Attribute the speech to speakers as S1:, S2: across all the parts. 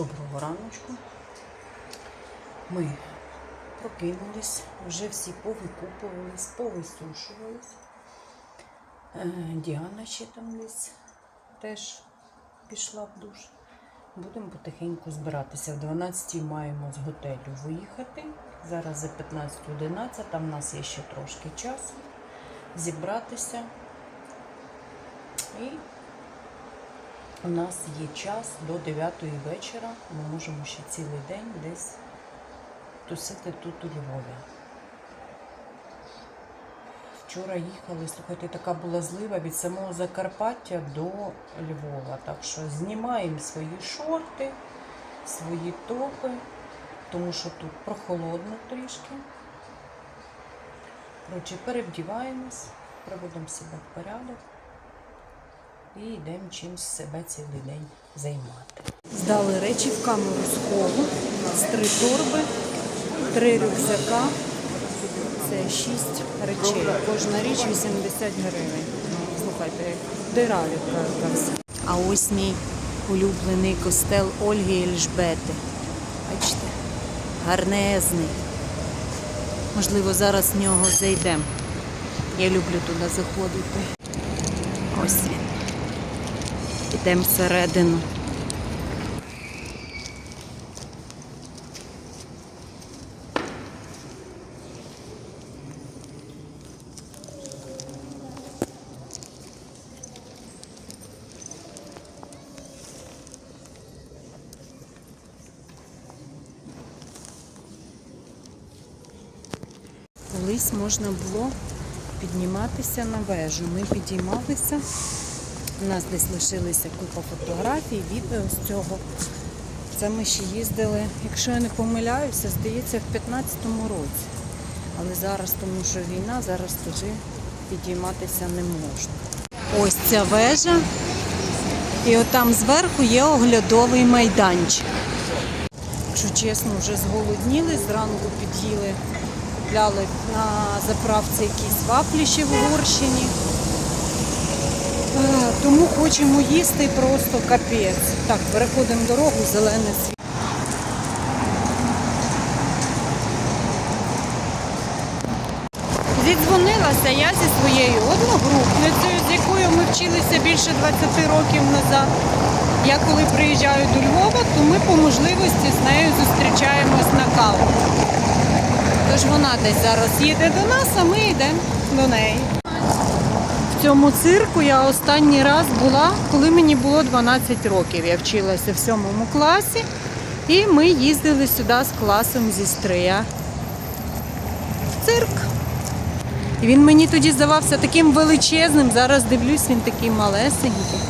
S1: Доброго раночку. Ми прокинулись, вже всі повикупувались, повисушувались. Е, Діана ще там десь теж пішла в душ. Будемо потихеньку збиратися. В 12 маємо з готелю виїхати. Зараз за 15.11, там в нас є ще трошки часу зібратися. І у нас є час до 9 вечора. Ми можемо ще цілий день десь тусити тут у Львові. Вчора їхали, слухайте, така була злива від самого Закарпаття до Львова. Так що знімаємо свої шорти, свої топи, тому що тут прохолодно трішки. Коротше, перевдіваємось, приводимо себе в порядок і йдемо чимось себе цілий день займати. Здали речі в камеру схову. У нас три торби, три рюкзака. Це шість речей. Кожна річ 80 гривень. Слухайте, як дира якась. А ось мій улюблений костел Ольги Ельжбети. Бачите? Гарнезний. Можливо, зараз в нього зайдемо. Я люблю туди заходити. Ось він. Ідемо всередину. Колись можна було підніматися на вежу. Ми підіймалися. У нас десь лишилися купа фотографій, відео з цього. Це ми ще їздили, якщо я не помиляюся, здається, в 15-му році. Але зараз, тому що війна, зараз туди підійматися не можна. Ось ця вежа. І отам зверху є оглядовий майданчик. Якщо чесно, вже зголодніли, зранку під'їли, купляли на заправці якісь вафлі ще в Угорщині. Е, Тому хочемо їсти просто капець. Так, переходимо дорогу, зелене світло. Зідзвонилася я зі своєю одногрупницею, з якою ми вчилися більше 20 років назад. Я коли приїжджаю до Львова, то ми по можливості з нею зустрічаємось на каву. Тож вона десь зараз їде до нас, а ми йдемо до неї. Цьому цирку я останній раз була, коли мені було 12 років. Я вчилася в сьомому класі, і ми їздили сюди з класом зі стрия. В цирк. Він мені тоді здавався таким величезним. Зараз дивлюсь, він такий малесенький.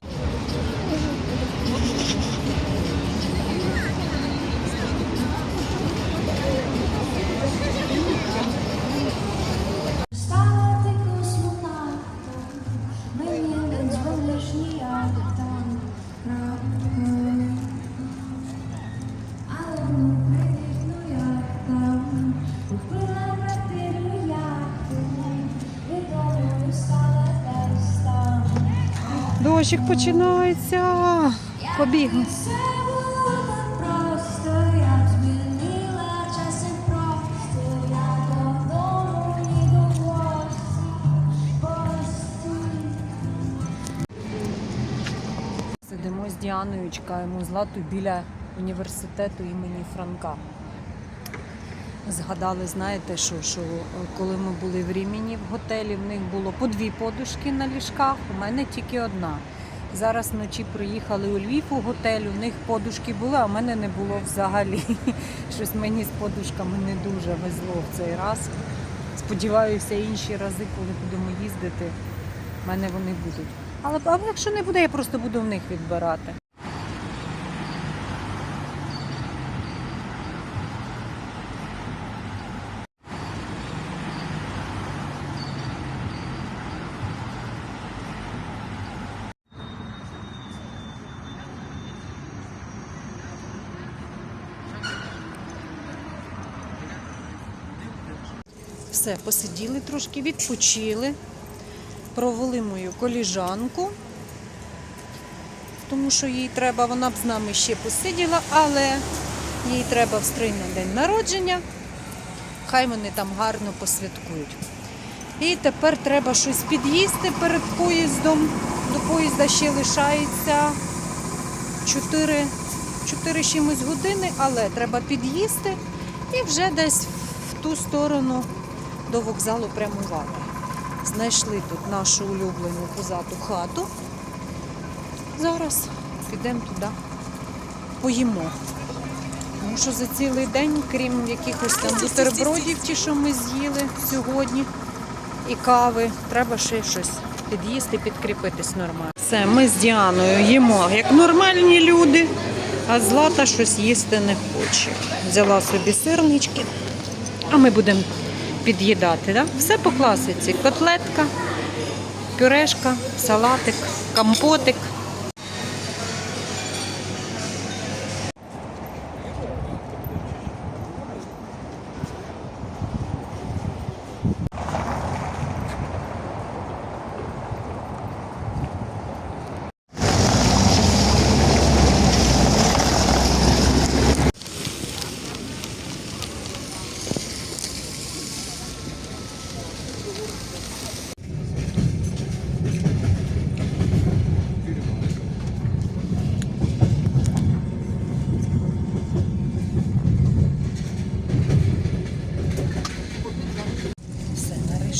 S2: до гості, гості.
S1: Сидимо з Діаною, чекаємо злату біля університету імені Франка. Згадали, знаєте, що, що е, коли ми були в Рімені в готелі, в них було по дві подушки на ліжках, у мене тільки одна. Зараз вночі приїхали у Львів у готель, у них подушки були, а в мене не було взагалі. Щось мені з подушками не дуже везло в цей раз. Сподіваюся, інші рази, коли будемо їздити, в мене вони будуть. Але але якщо не буде, я просто буду в них відбирати. Все, посиділи трошки, відпочили, провели мою коліжанку, тому що їй треба, вона б з нами ще посиділа, але їй треба в стрій на день народження. Хай вони там гарно посвяткують. І тепер треба щось під'їсти перед поїздом. До поїзда ще лишається 4, 4 чимось години, але треба під'їсти і вже десь в ту сторону до вокзалу прямувати. Знайшли тут нашу улюблену позату хату. Зараз підемо туди, поїмо. Тому що за цілий день, крім якихось там бутербродів, ті, що ми з'їли сьогодні, і кави, треба ще щось під'їсти, підкріпитись нормально. Все, ми з Діаною їмо як нормальні люди, а Злата щось їсти не хоче. Взяла собі сирнички, а ми будемо під'їдати. Да? Все по класиці. Котлетка, пюрешка, салатик, компотик.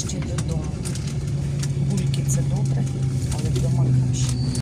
S1: Ще додому. Бульки це добре, але вдома краще.